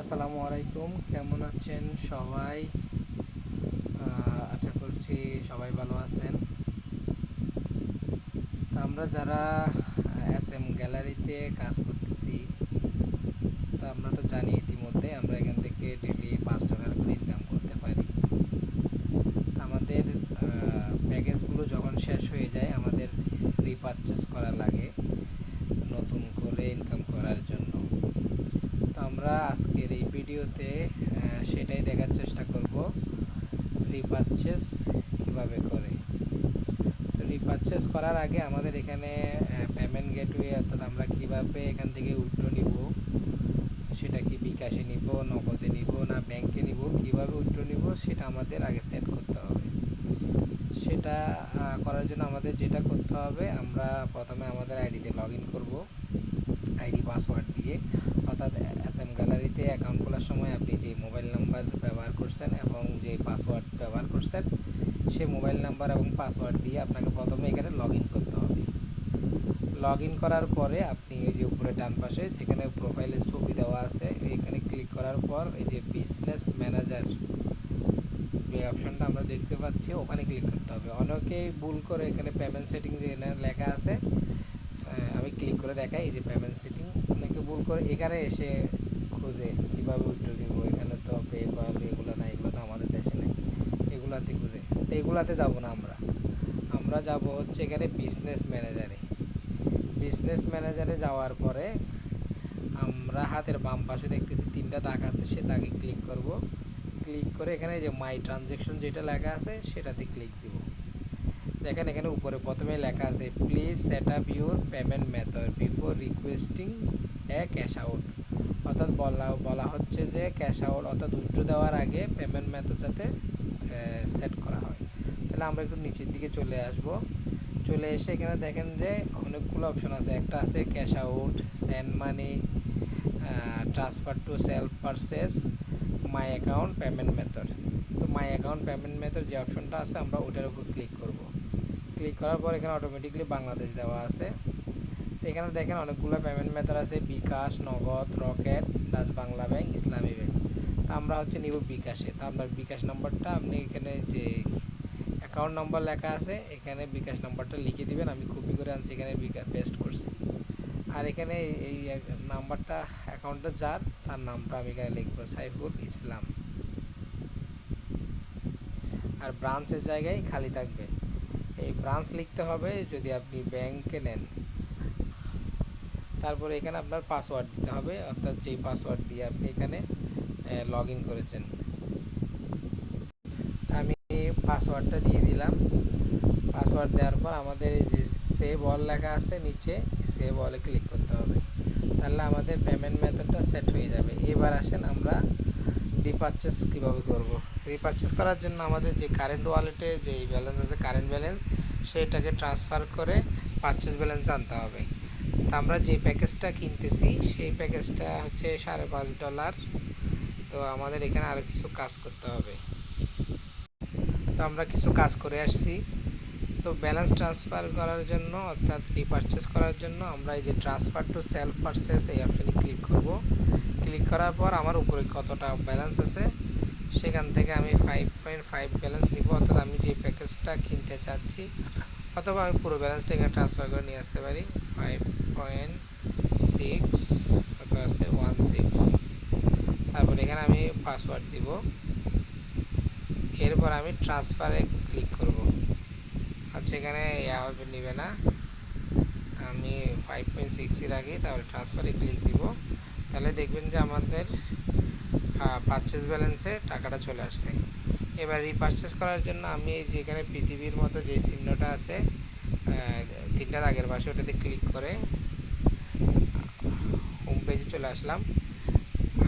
আসসালামু আলাইকুম, কেমন আছেন সবাই? আশা করছি সবাই ভালো আছেন। তো আমরা যারা এস এম গ্যালারিতে কাজ করতেছি, তো আমরা তো জানি ইতিমধ্যে আমরা এখান থেকে ডেলি পাঁচ ডলার করে ইনকাম করতে পারি। আমাদের প্যাকেজগুলো যখন শেষ হয়ে যায়, আমাদের রিপারচেস করা লাগে। নতুন করে ইনকাম করার জন্য। আমরা আজকের এই ভিডিওতে সেটাই দেখার চেষ্টা করব। রিপারচেস কীভাবে করে। তো রিপারচেস করার আগে আমাদের এখানে পেমেন্ট গেটওয়ে অর্থাৎ আমরা কীভাবে এখান থেকে উইথড্র নিব, সেটা কি বিকাশে নিব, নগদে নিব, না ব্যাংকে নিব, কীভাবে উইথড্র নিব, সেটা আমাদের আগে সেট করতে হবে। সেটা করার জন্য আমাদের যেটা করতে হবে, আমরা প্রথমে আমাদের আইডিতে লগ ইন করব। আইডি পাসওয়ার্ড দিয়ে অর্থাৎ এস এম গ্যালারিতে অ্যাকাউন্ট খোলার সময় আপনি যে মোবাইল নাম্বার ব্যবহার করছেন এবং যে পাসওয়ার্ড ব্যবহার করছেন সেই মোবাইল নাম্বার এবং পাসওয়ার্ড দিয়ে আপনাকে প্রথমে এখানে লগ করতে হবে। লগ করার পরে আপনি এই যে উপরে ডান পাশে যেখানে প্রোফাইলের ছবি দেওয়া আছে, এখানে ক্লিক করার পর এই যে বিজনেস ম্যানেজার যে অপশনটা আমরা দেখতে পাচ্ছি, ওখানে ক্লিক করতে হবে। অনেকেই ভুল করে এখানে পেমেন্ট সেটিং যে লেখা আছে। আমি ক্লিক করে দেখাই, এই যে পেমেন্ট সেটিং অনেকে ভুল করে, এখানে এসে খুঁজে, কীভাবে উইথড্র দিব, এখানে তো পেপাল এগুলো না এগুলো তো আমাদের দেশে নেই, এগুলাতে খুঁজে। তো এগুলাতে যাব না আমরা। আমরা যাব হচ্ছে এখানে বিজনেস ম্যানেজারে বিজনেস ম্যানেজারে যাওয়ার পরে আমরা হাতের বাম পাশে দেখতেছি তিনটা দাগ আছে, সে দাগে ক্লিক করব। ক্লিক করে এখানে যে মাই ট্রানজেকশন যেটা লেখা আছে, সেটাতে ক্লিক দিব। দেখেন এখানে উপরে প্রথমে লেখা আছে please set up your payment method before requesting a cash out অর্থাৎ বলা বলা হচ্ছে যে ক্যাশ আউট অর্থাৎ উইথড্র দেওয়ার আগে পেমেন্ট মেথড যাতে সেট করা হয়। তাহলে আমরা একটু নিচের দিকে চলে আসব। চলে এসে এখানে দেখেন যে অনেকগুলো অপশন আছে। একটা আছে cash out send money transfer to self purchase my account payment method তো মাই অ্যাকাউন্ট পেমেন্ট মেথড যে অপশনটা আছে আমরা ওটার উপর ক্লিক করব। ক্লিক করার পর এখানে অটোমেটিকলি বাংলাদেশ দেওয়া আছে। এখানে দেখেন অনেকগুলো পেমেন্ট মেথড আছে, bKash, Nagad, rocket Dutch Bangla bank Islami bank তা আমরা হচ্ছে নিব বিকাশে। তা আপনার বিকাশ নাম্বারটা আপনি এখানে যে অ্যাকাউন্ট নাম্বার লেখা আছে, এখানে বিকাশ নাম্বারটা লিখে দিবেন। আমি কপি করে আনছি, এখানে বিকাশ পেস্ট করছি। আর এখানে এই নাম্বারটা অ্যাকাউন্টটা যার, তার নামটা আমি এখানে লিখব, সাইফুল ইসলাম। আর ব্রাঞ্চের জায়গায় খালি থাকবে। এই ব্রাঞ্চ লিখতে হবে যদি আপনি ব্যাংকে নেন। তারপরে এখানে আপনার পাসওয়ার্ড দিতে হবে, অর্থাৎ যেই পাসওয়ার্ড দিয়ে আপনি এখানে লগ ইন করেছেন। আমি পাসওয়ার্ডটা দিয়ে দিলাম। পাসওয়ার্ড দেওয়ার পর আমাদের এই যে সেভ অল লেখা আছে নিচে সেভ অলে ক্লিক করতে হবে। তাহলে আমাদের পেমেন্ট মেথডটা সেট হয়ে যাবে। এবার আসেন আমরা রিপারচেস কীভাবে করব? রিপারচেস করার জন্য আমাদের যে কারেন্ট ওয়ালেটে যে ব্যালেন্স আছে কারেন্ট ব্যালেন্স সেটাকে ট্রান্সফার করে পারচেস ব্যালেন্স আনতে হবে। তা আমরা যে প্যাকেজটা কিনতেছি, সেই প্যাকেজটা হচ্ছে সাড়ে পাঁচ ডলার তো আমাদের এখানে আরও কিছু কাজ করতে হবে। তো আমরা কিছু কাজ করে আসছি। তো ব্যালেন্স ট্রান্সফার করার জন্য, অর্থাৎ রিপারচেস করার জন্য আমরা এই যে ট্রান্সফার টু সেলফ পারচেস এই অপশনে ক্লিক করব। ক্লিক করার পর আমার উপরে কতটা ব্যালেন্স আছে, সেখান থেকে আমি ফাইভ পয়েন্ট ফাইভ ব্যালেন্স নিব, অর্থাৎ আমি যে প্যাকেজটা কিনতে চাচ্ছি, অথবা আমি পুরো ব্যালেন্সটা এখানে ট্রান্সফার করে নিয়ে আসতে পারি। ফাইভ পয়েন্ট সিক্স কত আছে? ওয়ান সিক্স তারপর এখানে আমি পাসওয়ার্ড দিব। এরপর আমি ট্রান্সফারে ক্লিক করব। আচ্ছা এখানে ইয়া হবে, নিবে না। আমি ফাইভ পয়েন্ট সিক্সই রাখি তাহলে ট্রান্সফারে ক্লিক দিব। তাহলে দেখবেন যে আমাদের পারচেস ব্যালেন্সে টাকাটা চলে আসছে। এবার রিপারচেস করার জন্য আমি এই যে এখানে পৃথিবীর মতো যে চিহ্নটা আছে আহ, তিনটা আগের পাশে ওটাতে ক্লিক করে হোম পেজে চলে আসলাম।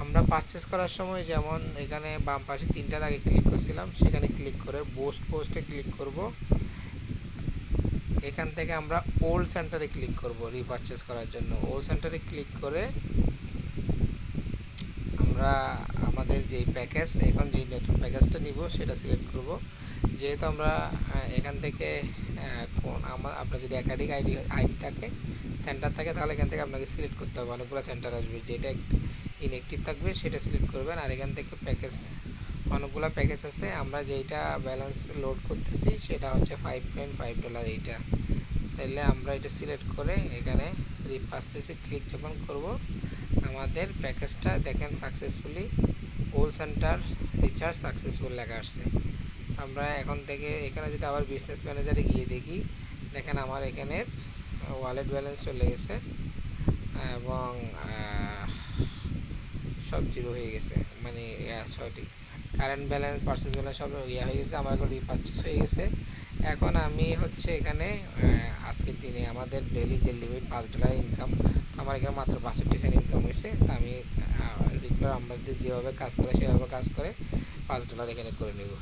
আমরা পারচেস করার সময় যেমন এখানে বাম পাশে তিনটা দাগে ক্লিক করছিলাম সেখানে ক্লিক করে বোস্ট পোস্টে ক্লিক করব। এখান থেকে আমরা ওল্ড সেন্টারে ক্লিক করব রিপারচেস করার জন্য। ওল্ড সেন্টারে ক্লিক করে আমরা আমাদের যেই প্যাকেজ এখন যেই নতুন প্যাকেজটা নিব, সেটা সিলেক্ট করব। যেহেতু আমরা এখান থেকে কোন আমার আপনার যদি একাধিক আইডি আইডি থাকে সেন্টার থাকে, তাহলে এখান থেকে আপনাকে সিলেক্ট করতে হবে। অনেকগুলো সেন্টার আসবে। যেটা ইনঅ্যাক্টিভ থাকবে, সেটা সিলেক্ট করবেন। আর এখান থেকে প্যাকেজ অনেকগুলো প্যাকেজ আছে। আমরা যেইটা ব্যালেন্স লোড করতেছি, সেটা হচ্ছে ফাইভ পয়েন্ট ফাইভ ডলার এইটা। তাহলে আমরা এটা সিলেক্ট করে এখানে রিপার্সেসে ক্লিক যখন করব আমাদের প্যাকেজটা দেখেন successfully call center recharge successful লেখা আসছে। আমরা এখন থেকে এখানে যদি আবার বিজনেস ম্যানেজারে গিয়ে দেখি, দেখেন আমার এখানে ওয়ালেট ব্যালেন্স চলে গেছে, এবং সব জিরো হয়ে গেছে মানে sorry current balance purchase balance সব ইয়ে হয়ে গেছে, আমার এখন রিপার্চেস হয়ে গেছে। এখন আমি হচ্ছে এখানে আজকের দিনে আমাদের ডেলি যে লিমিট পাঁচ ডলার ইনকাম আমার এখানে মাত্র বাষট্টি সেন্ট ইনকাম হয়েছে। তা আমি রেগুলার আমাদের যেভাবে কাজ করে, সেভাবে কাজ করে পাঁচ ডলার এখানে করে নেব।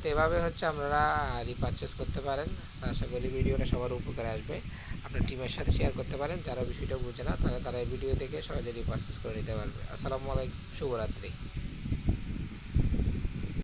তো এভাবে হচ্ছে আপনারা রিপারচেস করতে পারেন। আশা করি ভিডিওটা সবার উপকারে আসবে। আপনার টিমের সাথে শেয়ার করতে পারেন। যারা বিষয়টা বুঝে না, তারা এই ভিডিও দেখে সহজে রিপারচেস করে নিতে পারবে। আসসালামু আলাইকুম, শুভরাত্রি।